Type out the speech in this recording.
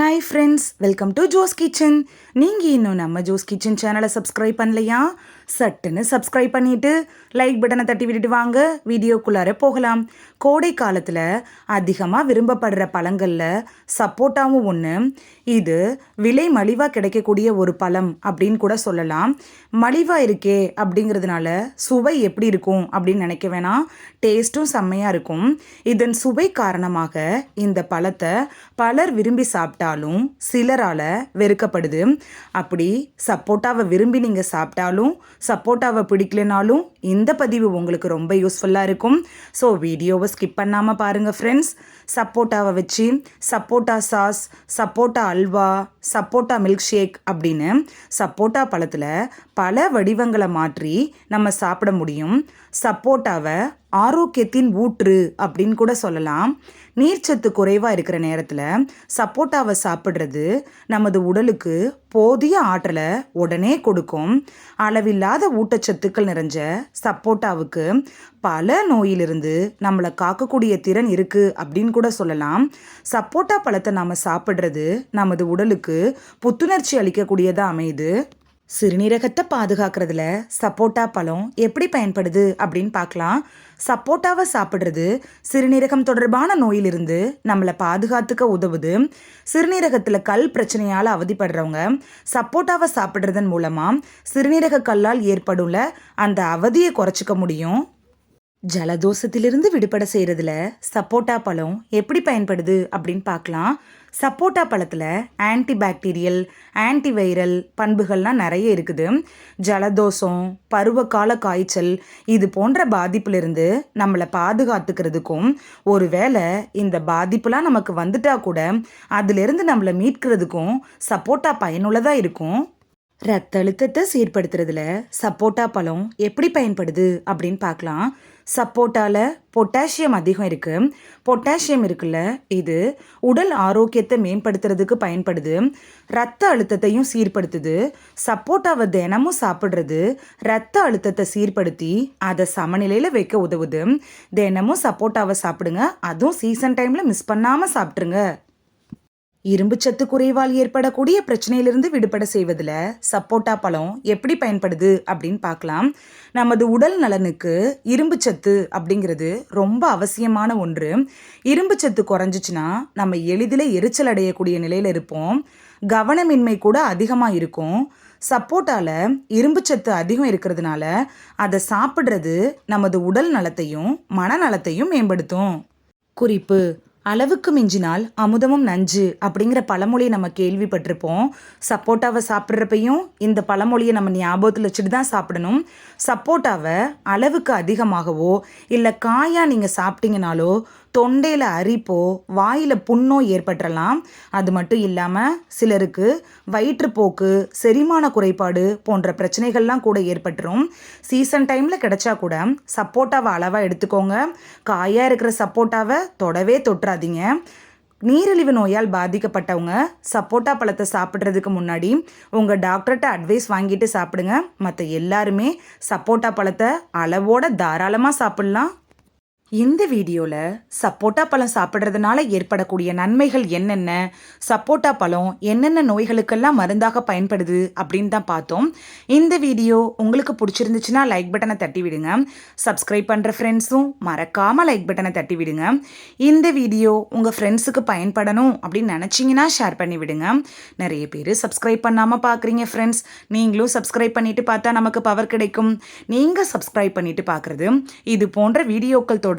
Hi friends welcome to Jo's kitchen நீங்கள் இன்னும் நம்ம ஜோஸ் கிச்சன் சேனலை சப்ஸ்கிரைப் பண்ணலையா? சட்டுன்னு சப்ஸ்கிரைப் பண்ணிவிட்டு லைக் பட்டனை தட்டி விட்டுட்டு வாங்க. வீடியோக்குள்ளார போகலாம். கோடை காலத்தில் அதிகமாக விரும்பப்படுற பழங்களில் சப்போட்டாவும் ஒன்று இது விலை மலிவாக கிடைக்கக்கூடிய ஒரு பழம் அப்படின்னு கூட சொல்லலாம். மலிவாக இருக்கே அப்படிங்கிறதுனால சுவை எப்படி இருக்கும் அப்படின்னு நினைக்க வேணாம். டேஸ்ட்டும் செம்மையாக இருக்கும். இதன் சுவை காரணமாக இந்த பழத்தை பலர் விரும்பி சாப்பிட்டா சாப்பிட்டாலும் சிலரால் வெறுக்கப்படுது. அப்படி சப்போட்டாவை விரும்பி நீங்கள் சாப்பிட்டாலும் சப்போட்டாவை பிடிக்கலனாலும் இந்த பதிவு உங்களுக்கு ரொம்ப யூஸ்ஃபுல்லாக இருக்கும். ஸோ வீடியோவை ஸ்கிப் பண்ணாமல் பாருங்கள் ஃப்ரெண்ட்ஸ் சப்போட்டாவை வச்சு சப்போட்டா சாஸ் சப்போட்டா அல்வா சப்போட்டா மில்க் ஷேக் அப்படின்னு சப்போட்டா பழத்தில் பல வடிவங்களை மாற்றி நம்ம சாப்பிட முடியும். சப்போட்டாவை ஆரோக்கியத்தின் ஊற்று அப்படின்னு கூட சொல்லலாம். நீர்ச்சத்து குறைவாக இருக்கிற நேரத்தில் சப்போட்டாவை சாப்பிட்றது நமது உடலுக்கு போதிய ஆற்றலை உடனே கொடுக்கும். அளவில்லாத ஊட்டச்சத்துக்கள் நிறைஞ்ச சப்போட்டாவுக்கு பல நோயிலிருந்து நம்மளை காக்கக்கூடிய திறன் இருக்குது அப்படின்னு கூட சொல்லலாம். சப்போட்டா பழத்தை நாம் சாப்பிட்றது நமது உடலுக்கு புத்துணர்ச்சி அளிக்கக்கூடியதாக அமையுது. சிறுநீரகத்தை பாதுகாக்கிறதுல சப்போட்டா பழம் எப்படி பயன்படுது அப்படின்னு பார்க்கலாம். சப்போட்டாவை சாப்பிட்றது சிறுநீரகம் தொடர்பான நோயிலிருந்து நம்மளை பாதுகாத்துக்க உதவுது. சிறுநீரகத்தில் கல் பிரச்சனையால் அவதிப்படுறவங்க சப்போட்டாவை சாப்பிட்றதன் மூலமாக சிறுநீரக கல்லால் ஏற்படுள்ள அந்த அவதியை குறைச்சிக்க முடியும். ஜலதோஷத்திலிருந்து விடுபட செய்கிறதுல சப்போட்டா பழம் எப்படி பயன்படுது அப்படின்னு பார்க்கலாம். சப்போட்டா பழத்தில் ஆன்டிபாக்டீரியல் ஆன்டிவைரல் பண்புகள்லாம் நிறைய இருக்குது. ஜலதோஷம் பருவகால காய்ச்சல் இது போன்ற பாதிப்புலேருந்து நம்மளை பாதுகாத்துக்கிறதுக்கும் ஒருவேளை இந்த பாதிப்புலாம் நமக்கு வந்துட்டா கூட அதிலிருந்து நம்மளை மீட்கிறதுக்கும் சப்போட்டா பயனுள்ளதாக இருக்கும். ரத்த அழுத்தத்தை சீர்படுத்துறதுல சப்போட்டா பழம் எப்படி பயன்படுது அப்படின்னு பார்க்கலாம். சப்போட்டால பொட்டாசியம் அதிகம் இருக்கு. பொட்டாசியம் இருக்குல்ல இது உடல் ஆரோக்கியத்தை மேம்படுத்துறதுக்கு பயன்படுது. ரத்த அழுத்தத்தையும் சீர்படுத்துது. சப்போட்டாவை தினமும் சாப்பிட்றது ரத்த அழுத்தத்தை சீர்படுத்தி அதை சமநிலையில் வைக்க உதவுது. தினமும் சப்போட்டாவை சாப்பிடுங்க. அதுவும் சீசன் டைமில் மிஸ் பண்ணாமல் சாப்பிட்ருங்க இரும்பு சத்து குறைவால் ஏற்படக்கூடிய பிரச்சனையிலிருந்து விடுபட செய்வதில் சப்போட்டா பழம் எப்படி பயன்படுது அப்படின்னு பார்க்கலாம். நமது உடல் நலனுக்கு இரும்புச்சத்து அப்படிங்கிறது ரொம்ப அவசியமான ஒன்று. இரும்பு சத்து குறைஞ்சிச்சுன்னா நம்ம எளிதில் எரிச்சல் அடையக்கூடிய நிலையில் இருப்போம். கவனமின்மை கூட அதிகமாக இருக்கும். சப்போட்டால இரும்புச்சத்து அதிகம் இருக்கிறதுனால அதை சாப்பிட்றது நமது உடல் நலத்தையும் மனநலத்தையும் மேம்படுத்தும். குறிப்பு அளவுக்கு மிஞ்சினால் அமுதமும் நஞ்சு அப்படிங்கிற பழமொழியை நம்ம கேள்விப்பட்டிருப்போம். சப்போட்டாவை சாப்பிட்றப்பையும் இந்த பழமொழியை நம்ம ஞாபகத்தில் வச்சுட்டு தான் சாப்பிடணும். சப்போட்டாவை அளவுக்கு அதிகமாகவோ இல்லை காயாக நீங்கள் சாப்பிட்டீங்கனாலோ தொண்டையில் அரிப்போ வாயில் புண்ணோ ஏற்பட்டுறலாம். அது மட்டும் இல்லாமல் சிலருக்கு வயிற்றுப்போக்கு செரிமான குறைபாடு போன்ற பிரச்சனைகள்லாம் கூட ஏற்பட்டுரும். சீசன் டைமில் கிடைச்சா கூட சப்போட்டாவை அளவாக எடுத்துக்கோங்க. காயாக இருக்கிற சப்போட்டாவை தொடவே தொட்டுறாதீங்க நீரிழிவு நோயால் பாதிக்கப்பட்டவங்க சப்போட்டா பழத்தை சாப்பிட்றதுக்கு முன்னாடி உங்கள் டாக்டர்கிட்ட அட்வைஸ் வாங்கிட்டு சாப்பிடுங்க. மற்ற எல்லாருமே சப்போட்டா பழத்தை அளவோட தாராளமாக சாப்பிட்லாம். இந்த வீடியோவில் சப்போட்டா பழம் சாப்பிட்றதுனால ஏற்படக்கூடிய நன்மைகள் என்னென்ன? சப்போட்டா பழம் என்னென்ன நோய்களுக்கெல்லாம் மருந்தாக பயன்படுது அப்படின்னு தான் பார்த்தோம். இந்த வீடியோ உங்களுக்கு பிடிச்சிருந்துச்சுன்னா லைக் பட்டனை தட்டி விடுங்க. சப்ஸ்கிரைப் பண்ணுற ஃப்ரெண்ட்ஸும் மறக்காமல் லைக் பட்டனை தட்டி விடுங்க. இந்த வீடியோ உங்கள் ஃப்ரெண்ட்ஸுக்கு பயன்படணும் அப்படின்னு நினச்சிங்கன்னா ஷேர் பண்ணி விடுங்க. நிறைய பேர் சப்ஸ்கிரைப் பண்ணாமல் பார்க்குறீங்க ஃப்ரெண்ட்ஸ் நீங்களும் சப்ஸ்கிரைப் பண்ணிவிட்டு பார்த்தா நமக்கு பவர் கிடைக்கும். நீங்கள் சப்ஸ்கிரைப் பண்ணிவிட்டு பார்க்குறது இது போன்ற வீடியோக்கள் தொடர்